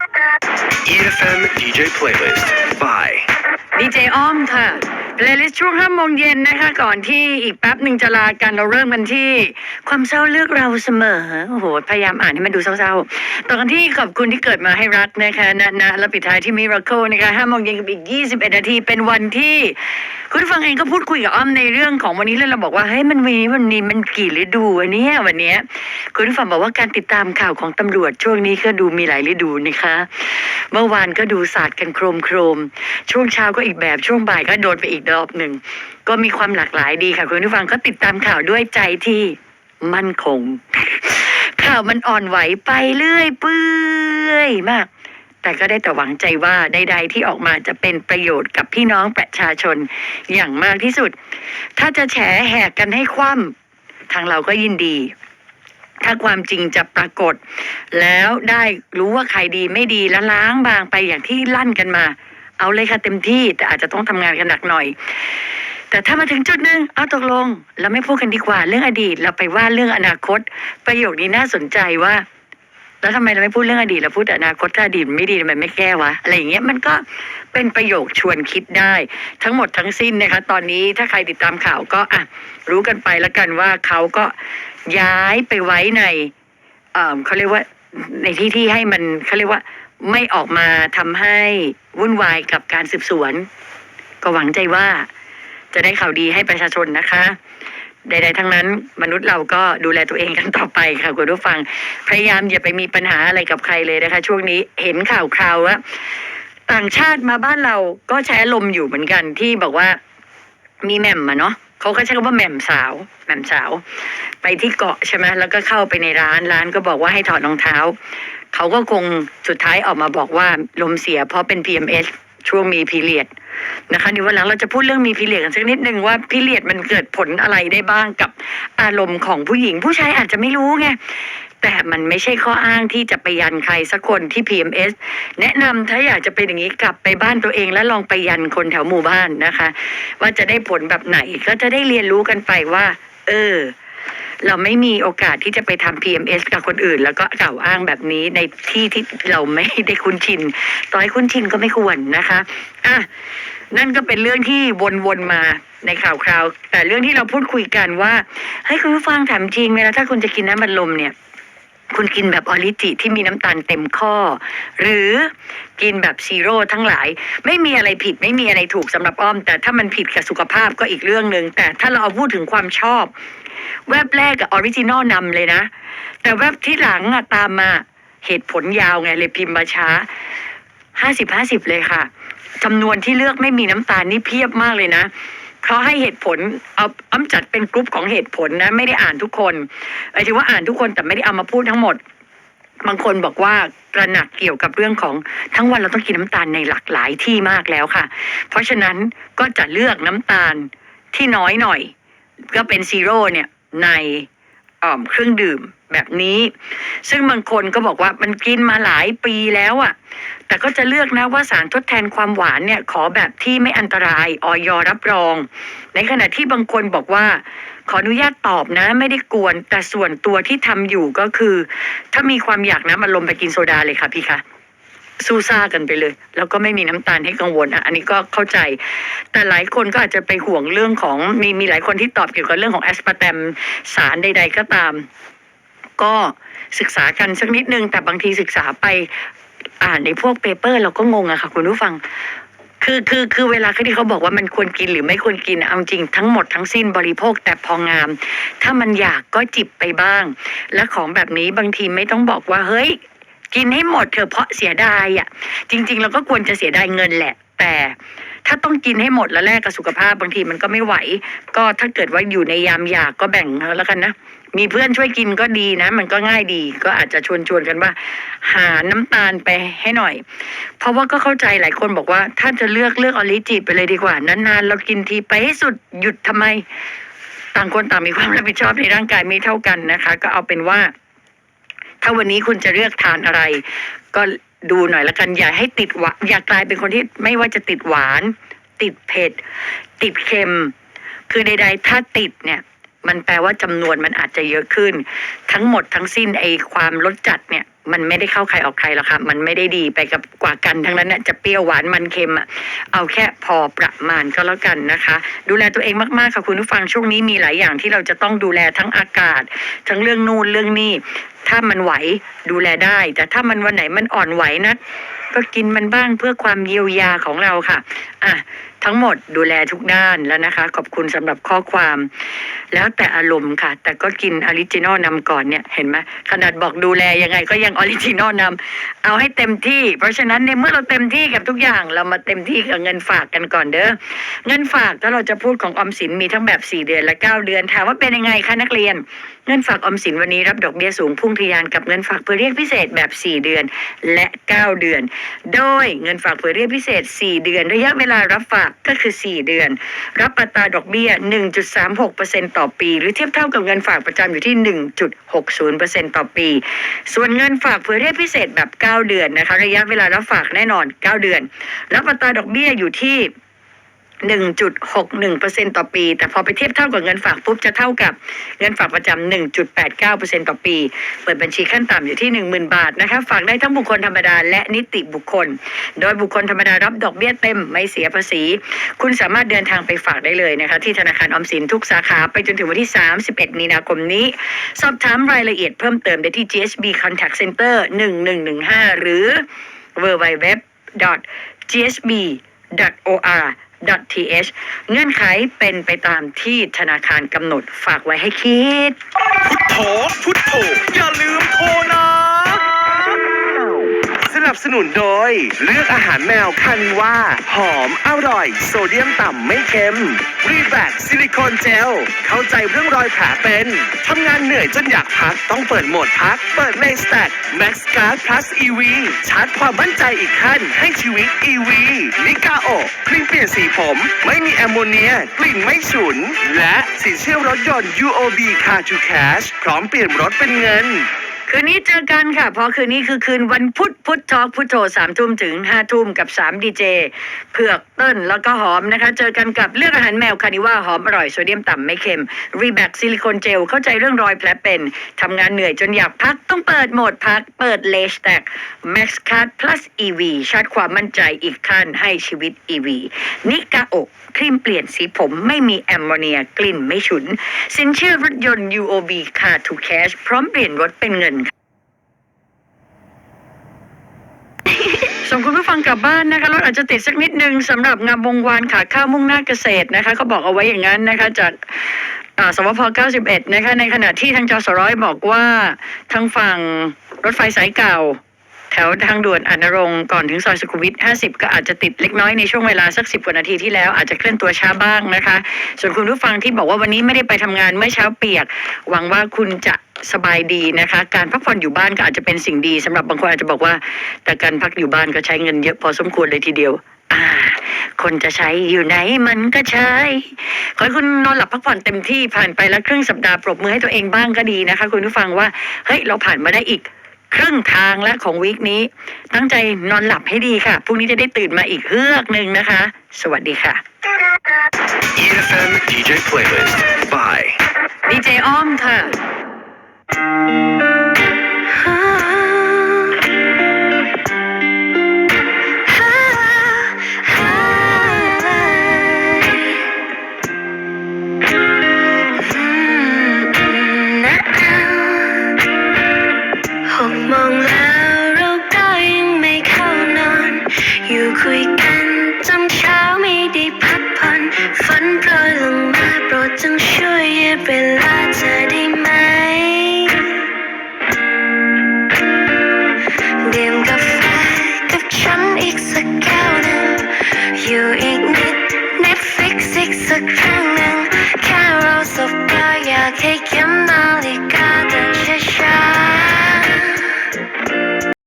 EFM DJ Playlist by ดีเจอ้อมค่ะ เลย์ลิสต์ช่วง5โมงเย็นนะคะ ก่อนที่อีกแป๊บหนึ่งจะลากันเราเริ่มกันที่ ความเศร้าเลือกเราเสมอโอ้โหพยายามอ่านให้มันดูเศร้าๆต่อกันที่ขอบคุณที่เกิดมาให้รักนะคะนะนะแล้วปิดท้ายที่มิราเคิลนะคะ5โมงเย็นกับอีก21นาทีเป็นวันที่ คุณผู้ฟังเองก็พูดคุยกับอ้อมในเรื่องของวันนี้แล้วเราบอกว่าเฮ้ยมันมีมันมีมันกี่ฤดูวันนี้วันนี้คุณผู้ฟังบอกว่าการติดตามข่าวของตำรวจช่วงนี้ก็ดูมีหลายฤดูนะคะ เมื่อวานก็ดูศาสตร์กันโครมโครมช่วงเช้าก็อีกแบบช่วงบ่ายก็โดนไปอีกรอบหนึ่ง ก็มีความหลากหลายดีค่ะ คุณผู้ฟังก็ติดตามข่าวด้วยใจที่มั่นคง ข่าวมันอ่อนไหวไปเรื่อยเปื่อยมาก แต่ก็ได้แต่หวังใจว่าใดๆที่ออกมาจะเป็นประโยชน์กับพี่น้องประชาชนอย่างมากที่สุด ถ้าจะแฉแหกกันให้คว่ำทางเราก็ยินดีถ้าความจริงจะปรากฏ แล้วได้รู้ว่าใครดีไม่ดีแล้วล้างบางไปอย่างที่ลั่นกันมา เอาเลยค่ะเต็มที่แต่อาจจะต้องทำงานกันหนักหน่อย แต่ถ้ามาถึงจุดหนึ่งเอาตกลง เราไม่พูดกันดีกว่า เรื่องอดีตเราไปว่าเรื่องอนาคต ประโยคนี้น่าสนใจว่า แล้วทำไมเราไม่พูดเรื่องอดีตเราพูดแต่อนาคตถ้าอดีตไม่ดีทำไมไม่แก้วะอะไรอย่างเงี้ยมันก็เป็นประโยคชวนคิดได้ ทั้งหมดทั้งสิ้นนะคะ ตอนนี้ถ้าใครติดตามข่าวก็อะรู้กันไปแล้วกันว่าเขาก็ย้ายไปไว้ในเออเขาเรียกว่าในที่ที่ให้มันเขาเรียกว่า ไม่ออกมาทำให้วุ่นวายกับการสืบสวน ก็หวังใจว่าจะได้ข่าวดีให้ประชาชนนะคะ ใด ๆ ทั้งนั้น มนุษย์เราก็ดูแลตัวเองกันต่อไปค่ะคุณผู้ฟัง พยายามอย่าไปมีปัญหาอะไรกับใครเลยนะคะ ช่วงนี้เห็นข่าวคราวว่าต่างชาติมาบ้านเราก็ใช้อารมณ์อยู่เหมือนกันที่บอกว่ามีแหม่มมาเนาะเขาก็ใช้คำว่าแหม่มสาวแหม่มสาว ไปที่เกาะใช่ไหมแล้วก็เข้าไปในร้านร้านก็บอกว่าให้ถอดรองเท้า เขาก็คงสุดท้ายออกมาบอกว่าลมเสียเพราะเป็น PMS ช่วงมีพีเรียดนะคะเดี๋ยววันหลังเราจะพูดเรื่องมีพีเรียดกันสักนิดนึงว่าพีเรียดมันเกิดผลอะไรได้บ้างกับอารมณ์ของผู้หญิง ผู้ชายอาจจะไม่รู้ไงแต่มันไม่ใช่ข้ออ้างที่จะไปยันใครสักคนที่ PMS แนะนำถ้าอยากจะเป็นอย่างนี้กลับไปบ้านตัวเอง แล้วลองไปยันคนแถวหมู่บ้านนะคะ ว่าจะได้ผลแบบไหนก็จะได้เรียนรู้กันไปว่า เออ เราไม่มีโอกาสที่จะไปทำ PMS กับคนอื่น แล้วก็กล่าวอ้างแบบนี้ในที่ที่เราไม่ได้คุ้นชินต่อให้คุ้นชินก็ไม่ควรนะคะอะนั่นก็เป็นเรื่องที่วนๆมาในข่าวคราว แต่เรื่องที่เราพูดคุยกันว่าให้คุณผู้ฟังถามจริงเวลาถ้าคุณจะกินน้ำบัลลมเนี่ย คุณกินแบบออริจิที่มีน้ำตาลเต็มข้อ หรือกินแบบซีโร่ทั้งหลาย ไม่มีอะไรผิดไม่มีอะไรถูกสำหรับอ้อม แต่ถ้ามันผิดกับสุขภาพก็อีกเรื่องหนึ่งแต่ถ้าเราเอาพูดถึงความชอบ แวบแรกกับออริจินอลนำเลยนะ แต่แวบที่หลังอะตามมาเหตุผลยาวไงเลยพิมพ์มาช้าห้าสิบห้าสิบเลยค่ะจำนวนที่เลือกไม่มีน้ำตาลนี่เพียบมากเลยนะ เพราะให้เหตุผลเอาอ้ำจัดเป็นกรุ๊ปของเหตุผลนะ ไม่ได้อ่านทุกคนหมายถึงว่าอ่านทุกคนแต่ไม่ได้เอามาพูดทั้งหมด บางคนบอกว่าตระหนักเกี่ยวกับเรื่องของทั้งวันเราต้องกินน้ำตาลในหลากหลายที่มากแล้วค่ะ เพราะฉะนั้นก็จะเลือกน้ำตาลที่น้อยหน่อย ก็เป็นซีโร่เนี่ยในอ่อเครื่องดื่ม แบบนี้ ซึ่งบางคนก็บอกว่ามันกินมาหลายปีแล้วอะ่ะ แต่ก็จะเลือกนะว่าสารทดแทนความหวานเนี่ยขอแบบที่ไม่อันตรายออยรับรอง ในขณะที่บางคนบอกว่า ขออนุญาตตอบนะ ไม่ได้กวน แต่ส่วนตัวที่ทำอยู่ก็คือ ถ้ามีความอยากนะมันลมไปกินโซดาเลยค่ะพี่คะสู้ซ่ากันไปเลย แล้วก็ไม่มีน้ำตาลให้กังวลอะอันนี้ก็เข้าใจ แต่หลายคนก็อาจจะไปห่วงเรื่องของมีมีหลายคนที่ตอบเกี่ยวกับเรื่องของแอสปาร์ตมสารใด ๆ ก็ตาม ก็ศึกษากันสักนิดนึง แต่บางทีศึกษาไปอ่านในพวกเปเปอร์เราก็งงอะค่ะ คุณผู้ฟัง คือคือคือเวลาที่เขาบอกว่ามันควรกินหรือไม่ควรกินเอาจริงทั้งหมดทั้งสิ้นบริโภคแต่พองาม ถ้ามันอยากก็จิบไปบ้าง และของแบบนี้บางทีไม่ต้องบอกว่าเฮ้ย กินให้หมดเถอะเพราะเสียดายอะจริง ๆ เราก็ควรจะเสียดายเงินแหละ แต่ถ้าต้องกินให้หมดแล้วแลกกับสุขภาพบางทีมันก็ไม่ไหว ก็ถ้าเกิดว่าอยู่ในยามอยากก็แบ่งแล้วกันนะ มีเพื่อนช่วยกินก็ดีนะ มันก็ง่ายดี ก็อาจจะชวนชวนกันว่า หาน้ำตาลไปให้หน่อย เพราะว่าก็เข้าใจหลายคนบอกว่า ถ้าจะเลือกเลือกออริจิไปเลยดีกว่า นานๆ เรากินทีไปให้สุดหยุดทำไม ต่างคนต่างมีความรับผิดชอบในร่างกายไม่เท่ากันนะคะ ก็เอาเป็นว่า ถ้าวันนี้คุณจะเลือกทานอะไร ก็ดูหน่อยละกันอย่าให้ติดหวานอย่ากลายเป็นคนที่ไม่ว่าจะติดหวาน ติดเผ็ด ติดเค็ม คือใดๆถ้าติดเนี่ย มันแปลว่าจำนวนมันอาจจะเยอะขึ้น ทั้งหมดทั้งสิ้นไอความรสจัดเนี่ย มันไม่ได้เข้าใครออกใครหรอกค่ะ มันไม่ได้ดีไปกับกว่ากันทั้งนั้นเนี่ยจะเปรี้ยวหวานมันเค็มอะเอาแค่พอประมาณก็แล้วกันนะคะ ดูแลตัวเองมากๆค่ะคุณผู้ฟังช่วงนี้มีหลายอย่างที่เราจะต้องดูแลทั้งอากาศ ทั้งเรื่องนู่นเรื่องนี่ถ้ามันไหวดูแลได้ แต่ถ้ามันวันไหนมันอ่อนไหวนะก็กินมันบ้างเพื่อความเยียวยาของเราค่ะอะทั้งหมดดูแลทุกด้านแล้วนะคะ ขอบคุณสำหรับข้อความ แล้วแต่อารมณ์ค่ะ แต่ก็กินออริจินอลนำก่อนเนี่ยเห็นไหมขนาดบอกดูแลยังไงก็ยังออริจินอลนำเอาให้เต็มที่ เพราะฉะนั้นในเมื่อเราเต็มที่กับทุกอย่างเรามาเต็มที่กับเงินฝากกันก่อนเด้อเงินฝากถ้าเราจะพูดของออมสินมีทั้งแบบ 4 เดือนและ 9 เดือนถามว่าเป็นยังไงคะนักเรียนเงินฝากออมสินวันนี้รับดอกเบี้ยสูงพุ่งทะยานกับเงินฝากเพื่อเรียกพิเศษแบบ 4 เดือนและ 9 เดือน โดยเงินฝากเพื่อเรียกพิเศษ 4 เดือน ระยะเวลารับฝากก็คือ 4 เดือน รับอัตราดอกเบี้ย 1.36%ต่อ่อปี หรือเทียบเท่ากับเงินฝากประจำอยู่ที่ 1.60%ต่อปี ส่วนเงินฝากเผื่อเทศพิเศษแบบ 9 เดือนนะคะระยะเวลารับฝากแน่นอน 9 เดือน รับอัตราดอกเบี้ยอยู่ที่ 1.61%ต่อปี แต่พอไปเทียบเท่ากับเงินฝากปุ๊บจะเท่ากับเงินฝากประจำ1.89%ต่อปี เปิดบัญชีขั้นต่ำอยู่ที่ 10,000 บาทนะคะ ฝากได้ทั้งบุคคลธรรมดาและนิติบุคคล โดยบุคคลธรรมดารับดอกเบี้ยเต็มไม่เสียภาษี คุณสามารถเดินทางไปฝากได้เลยนะคะ ที่ธนาคารออมสินทุกสาขาไปจนถึงวันที่ 31 มีนาคมนี้ สอบถามรายละเอียดเพิ่มเติมได้ที่ GSB Contact Center 1115 หรือ www gsb or th เงื่อนไขเป็นไปตามที่ธนาคารกำหนดฝากไว้ให้คิด พุทโธพุทโธอย่าลืมโทร นะสนับสนุนโดย เลือกอาหารแมวคานิว่า หอมอร่อย โซเดียมต่ำไม่เค็มรีแบคซิลิโคนเจล เข้าใจเรื่องรอยแผลเป็นทำงานเหนื่อยจนอยากพักต้องเปิดโหมดพัก เปิดในสแตท Max Guard Plus EV ชาร์จความมั่นใจอีกขั้นให้ชีวิต EV นิกาโอครีมเปลี่ยนสีผม ไม่มีแอมโมเนีย กลิ่นไม่ฉุน และสินเชื่อรถยนต์ UOB Car to Cash พร้อมเปลี่ยนรถเป็นเงิน คืนนี้เจอกันค่ะ เพราะคืนนี้คือคืนวันพุธพุธทอกพุธโทสามทุ่มถึงห้าทุ่มกับสามดีเจเผือกเติ้ลแล้วก็หอมนะคะ เจอกันกับเลือกอาหารแมวคานิว่าหอมอร่อยโซเดียมต่ำไม่เค็ม รีแบคซิลิโคนเจลเข้าใจเรื่องรอยแผลเป็นทำงานเหนื่อยจนอยากพักต้องเปิดโหมดพัก เปิดเลชแท็ก Max Card Plus EV ชาร์จความมั่นใจอีกขั้นให้ชีวิต EV นิกาโอครีมเปลี่ยนสีผมไม่มีแอมโมเนียกลิ่นไม่ฉุน สินเชื่อรถยนต์ UOB Car to Cash พร้อมเปลี่ยนรถเป็นเงิน ส่งคุณผู้ฟังกลับบ้านนะคะรถอาจจะติดสักนิดนึงสำหรับงามวงวานขาข้ามุ่งหน้าเกษตรนะคะเขาบอกเอาไว้อย่างนั้นนะคะจากอ่าสวพ 91 นะคะในขณะที่ทางจสร้อยบอกว่าทางฝั่งรถไฟสายเก่า แถวทางด่วนอานรงค์ก่อนถึงซอยสุขุมวิท 50 ก็อาจจะติดเล็กน้อยในช่วงเวลาสัก 10 กว่านาทีที่แล้วอาจจะเคลื่อนตัวช้าบ้างนะคะ ส่วนคุณผู้ฟังที่บอกว่าวันนี้ไม่ได้ไปทำงานเมื่อเช้าเปียก หวังว่าคุณจะ สบายดีนะคะ การพักผ่อนอยู่บ้านก็อาจจะเป็นสิ่งดีสำหรับบางคนอาจจะบอกว่า แต่การพักอยู่บ้านก็ใช้เงินเยอะพอสมควรเลยทีเดียวอ่าคนจะใช้อยู่ไหนมันก็ใช้ ขอให้คุณนอนหลับพักผ่อนเต็มที่ผ่านไปแล้วครึ่งสัปดาห์ปรบมือให้ตัวเองบ้างก็ดีนะคะ คุณผู้ฟังว่าเฮ้ยเราผ่านมาได้อีกครึ่งทางแล้วของวีคนี้ ตั้งใจนอนหลับให้ดีค่ะพรุ่งนี้จะได้ตื่นมาอีกเฮือกหนึ่งนะคะ สวัสดีค่ะ EFM DJ Playlist by ดีเจอ้อมค่ะ ห